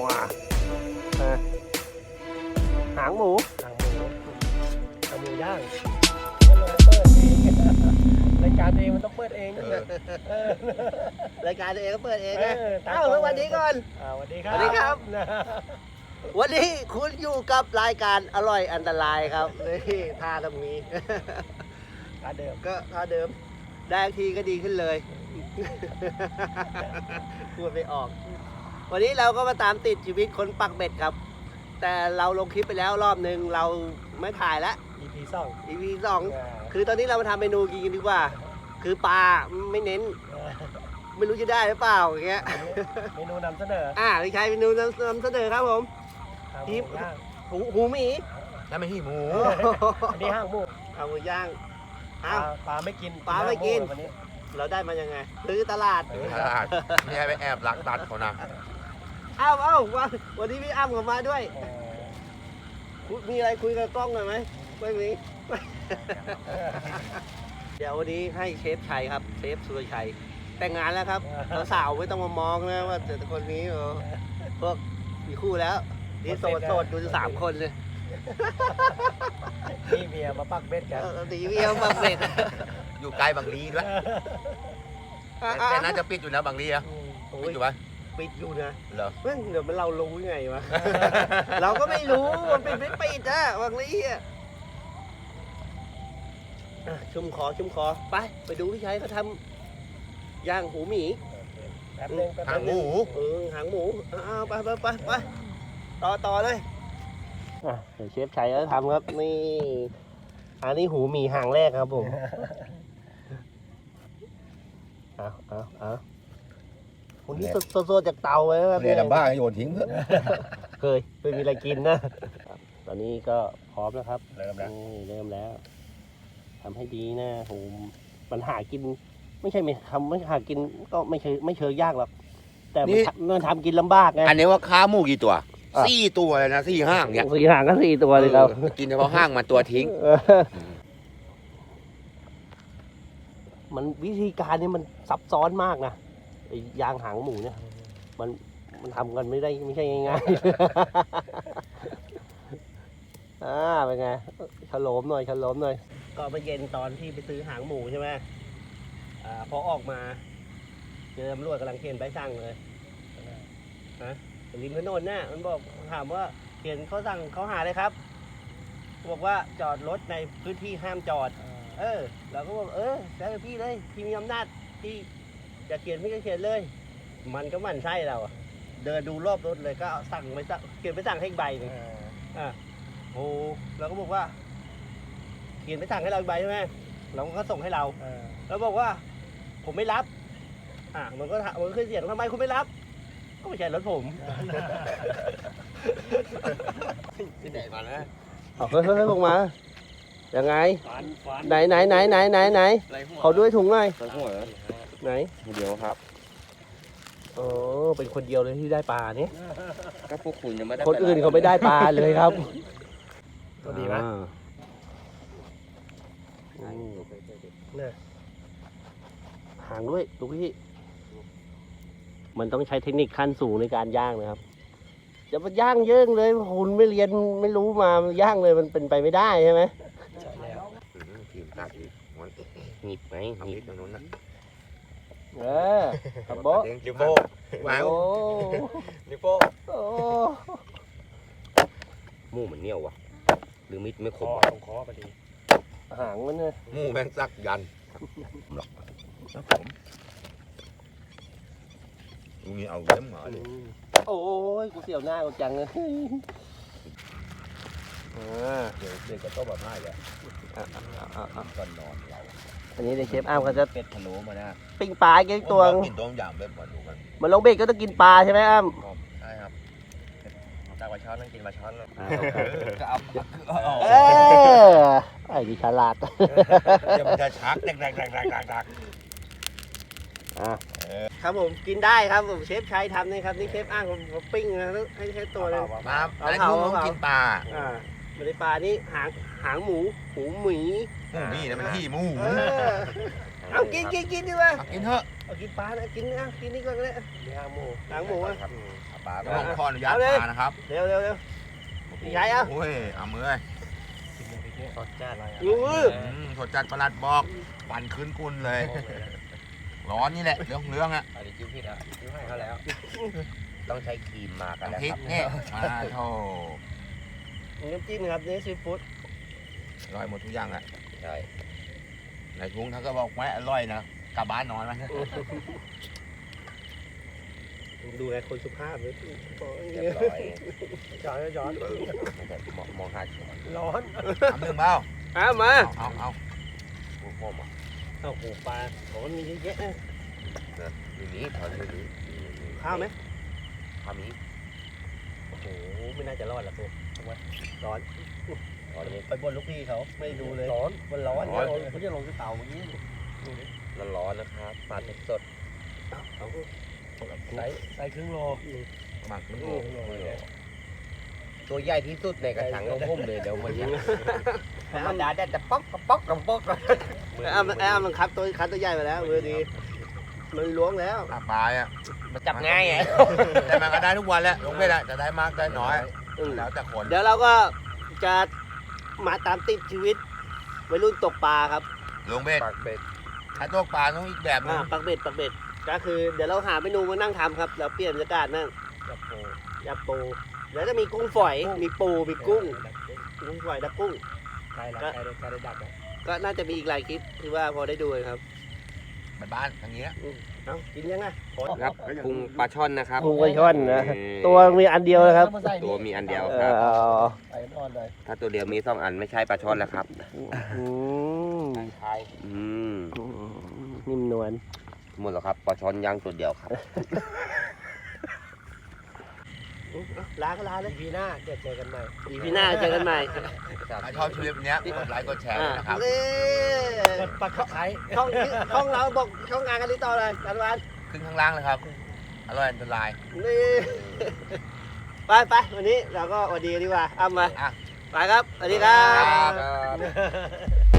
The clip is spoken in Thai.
ว้าอะหางหมูทางหมูทางหมูย่างก็เลยเปิดเองรายการตัวเองมันต้องเปิดเองเออรายการตัวเองก็เปิดเองนะเออตามเอ้าแล้ววันนี้ก่อนอ่าสวัสดีครับสวัสดีครับนะวันนี้คุณอยู่กับรายการอร่อยอันตรายครับนี่ท่าตรงนี้การเดิมก็ท่าเดิม ได้ทีก็ดีขึ้นเลยพูดไม่ออก วันนี้เราก็มาตามติดชีวิตคนปักเบ็ดครับ แต่เราลงคลิปไปแล้วรอบหนึ่งเราไม่ถ่ายแล้วอีพีสอง EP สองคือตอนนี้เรามาทำเมนูกินกันดีกว่า คือปลาไม่เน้น ไม่รู้จะได้หรือเปล่าอย่างเงี้ยเมนูนำเสนอ อ่าพี่ชายเมนูนำนำเสนอครับผมทางหทิมูปย่างหูหูหมีนั่นไม่ใช่หมูอันนี้ห้างหมูเอาหมูย่างปอ้าวลาปลาไม่กินปลาไม่กินห้งหวันนี้เราได้มายังไงซื้อตลาดเออตลาดไม่ใช่ไปแอบลักตัดเขานะ อ้าวเอ้าวันวันนี้พี่อ้ำก็มาด้วยเออคุยมีอะไรคุยกับกล้องหน่อยไหมเรื่องนี้เดี๋ยววันนี้ให้เชฟชัยครับ เชฟสุรชัย แต่งงานแล้วครับสาวๆไม่ต้องมามองนะว่าแต่คนนี้เออพวกมีคู่แล้วนี่โสดโสดอยู่สามคนเลยนี่เมียมาปักเบ็ดกันเออตีเวียบักเบ็ดอยู่ใกล้บางลีด้วยอะแต่แต่น่าจะปิดอยู่นะบางลีอะอืมโอ้ปิยดอยู่ปะ ปิดอยู่นะเหรอเฮ้ยเดี๋ยวมันเรารู้ยังไงวะ เราก็ไม่รู้มันปิดไม่ปิดอะบางทีอะอะชุ่มคอชุ่มคอไป ไปดูพี่ชัยเขาทำย่างหูหมีแป๊บนึงแป๊บหางหนึมูงเออหางหมูอ้าวไปไปไปไปต่อต่อเลยอะเดี๋ยวเชฟชัยเขาทำครับนี่อันนี้หูหมีหางแรกครับผมเอาเอาเอา วันนี้สดสดๆจากเตาเลยครับเรียนลำบ้าโยนทิ้งเถอะเคยไม่มีอะไรกินนะตอนนี้ก็พร้อมแล้วครับ เริ่มแล้วนี่เริ่มแล้วทำให้ดีนะโหมันหากิน ไม่ใช่ไม่ทำไม่หากินก็ไม่เชิงไม่เชิงยากหรอกแต่มันทำมันทำกินลำบากไงอันนี้ว่าค้าหมูกี่ตัวอะสี่ตัวเลยนะสี่ห้างเนี่ยสี่หางก็สี่ตัวเลยครับออกินเฉพาะห้างมันตัวทิ้งเออมันวิธีการนี่มันซับซ้อนมากนะ ไอ้ยางหางหมูเนี่ย มันมันทำกันไม่ได้ไม่ใช่ง่ายๆ อ่าเป็นไงฉลมหน่อยฉลมหน่อย ก็ไปเย็นตอนที่ไปซื้อหางหมูใช่ไหมอ่าพอออกมาเจอตำรวจกำลังเขียนใบสั่งเลยฮะริมถนนน่ะมันบอกถามว่าเขียนเขาสั่งเขาหาเลยครับ บอกว่าจอดรถในพื้นที่ห้ามจอด เออเราก็บอกเออแล้วแต่พี่เลยพี่มีอำนาจที่ จะเขียนพี่ก็เขียนเลย มันก็หมั่นไส้เราอะเดินดูรอบรถเลยก็เอาสั่งไปสั่งเขียนไปสั่งให้อีกใบหนึ่งเออโอ้เราก็บอกว่า เขียนไปสั่งให้เราอีกใบใช่ไหมเราก็ส่งให้เราเออแล้วบอกว่า ผมไม่รับ อะมันก็ถามมันก็ขึ้นเสียงทำไมคุณไม่รับ ก็ไม่ใช่รถผมที่ไหนมานะเอาเฮ้ยเฮ้ยเฮ้ยลงมายังไงฟันฟันไหนไหนไหนไหนไหนไหนไรหัวเขาด้วยถุงหน่อย ไรหัวไหนเดียวครับโอ้เป็นคนเดียวเลยที่ได้ปลาเนี่ยก็พวกคุณยังไม่ได้คนอื่นเขาไม่ได้ปลาเลยครับตัวดีไหมอ่าอืมเนี่ยหางด้วยลูกพี่ มันต้องใช้เทคนิคขั้นสูงในการย่างนะครับจะมาย่างเยิ่งเลยคุณไม่เรียนไม่รู้มาย่างเลยมันเป็นไปไม่ได้ใช่ไหมใช่แล้วทีมตัดอีกมันหยิบไหมทำนิดตรงนู้นนะ เออครับโบะลิโป้วางโอ้ลิโป้โอ้หมูมันเหนียววะหรือมิดไม่คคมอวะตรงคอพอดีหางมันเนี่ยหมูแม่งซักยันครับผมลุงนี่เอาเล่มเหรอดิโอ้ยกูเสียวหน้ากูจังเลยอ่าเดี๋ยวเดี๋ยวจะต้มแบบง่ายเลยอะอะอะอะก่อนนอนเรา อันนี้เดี๋ยวเชฟอ้ามเขาจะเป็ดพะโล้มานะปิ้งปลาอีกตัวผมกินต้มยำแบบมาดูกันมันลงเบ็ดก็ต้องกินปลาใช่ไหมอ้ามใช่ครับตักมาช้อนนั่งกินมาช้อนเลยอ่าก็เอาเออไอ้นี่ฉลาดเดี๋ยวมันจะชักแดกแดกแดกแดกแดกแดกอะครับผมกินได้ครับผมเชฟชัยทำนี่ครับนี่เชฟอ้างผมผมปิ้งนะให้ให้ตัวเลยมาเอาไอ้เผาพวกเอาเผากินปลา อ่าไม่ได้ปลานี่หางหางหมูหูหมีหมูนี่นะมันขี้หมูเออเอากินกินกินดีกว่าเอากินเถอะเอากินปลานะกินนะกินนี่ก่อนก็ได้มีห้างหมูหางหมูอะ ครับปลาเดี๋ยวผมขออนุญาตเอาเลย ปลานะครับเร็วเร็วเร็วใหญ่อะโอ้ยเอามือเลยสดจัดเลยมืออืมสดจัดประหลัดบอกปั่นขึ้นกุนเลย ร้อนนี่แหละเรื่องของเรื่องอะอันนี้จิ้มผิดอะจิ้มให้เขาแล้ว ต้องใช้ครีมมากันแล้วพริคกรับนี่มาโธ่ น้ำจิ้มครับนี่ซีฟู้ดอร่อยหมดทุกอย่างอะใช่ในกรุงถ้าก็บอกไม่อร่อยนะกลับบ้านนอนไหมดูไงคนสุภาพเลยเรียบร้อยย้อนย้อนมันจะมองมองหาช้อนร้อนทำหนึ่งเปล่าเอามา เอาเอาเอาผู้พ่อมาโอ้โหปลาของมันมีเยอะแยะนะมีนี้ถอนมีนี้ข้าวไหมข้าวมีโอ้โหไม่น่าจะรอดหรอกตัวร้อนถอนนี้ไปบนลูกพี่เขาไม่ดูเลยร้อนมันร้อนร้อน เขาจะลงที่เตาอย่างนี้ร้อนๆนะครับปลาสดเอาใส่ใส่ครึ่งโล หมักมันคโอ้รึ่งโลเลยๆตัวใหญ่ที่สุดในกระชังของผมเลยเดี๋ยวมันจะธรรมดาได้แต่ป๊อกกระป๊อกกระป๊อกไอ้อ้ำไอ้อ้ำมันคัดตัวคัดตัวใหญ่มาแล้วเบอร์ ดีมันล้วงแล้วปลาปลายอะมันจับง่ายไงแต่มันก็ได้ทุกวันแหละลงไปละจะได้มากได้น้อย อืมแล้วแต่คนเดี๋ยวเราก็จะมาตามติดชีวิตวัยรุ่นตกปลาครับลงเบ็ดปากเป็ดถ้าตกปลาต้องอีกแบบหนึอ่างปักเบ็ดปักเบ็ดก็คือ เดี๋ยวเราหาเมนูมานั่งทำครับเราเปลี่ยนบรรยากาศนั่งกับโปยำปูแล้วจะมีกุ้งฝอย มีปูมีกุ้งกุ้งฝอยและกุ้ง ใครละใครได้ใครได้ดับนะก็น่าจะมีอีกหลายคลิปที่ว่าพอได้ดูครับ บ้านๆทางนี้นะเอ้ากินยังไงครับปรุงปลาช่อนนะครับกุ้งปลาช่อนนะอืมตัวมีอันเดียวนะครับตัวมีอันเดียวเอครับ อใส่อ่อนเลยถ้าตัวเดียวมีสองอันไม่ใช่ปลาช่อนแล้วครับ อืมไทยอืม นิ่มนวลหมดแล้วครับปลาช่อนย่างตัวเดียวครับ ลาก็ลาเลยพีหน้าเจอเจอกันใหม่อีพีหน้าเจอกันใหม่ ถ้าชอบคลิปเนี้ยกดไลค์กดแชร์ด้วยนะครับ นี่กดปักไคร้ช่องช่องเราบอกช่องงานกันติดต่อเลยกันวันขึ้นข้างล่างเลยครับ อร่อยอันตรายนี่ไปไปวันนี้เราก็สวัสดีกันดีกว่าอ้ำมาอะ ไปครับสวัสดีครับ ครับ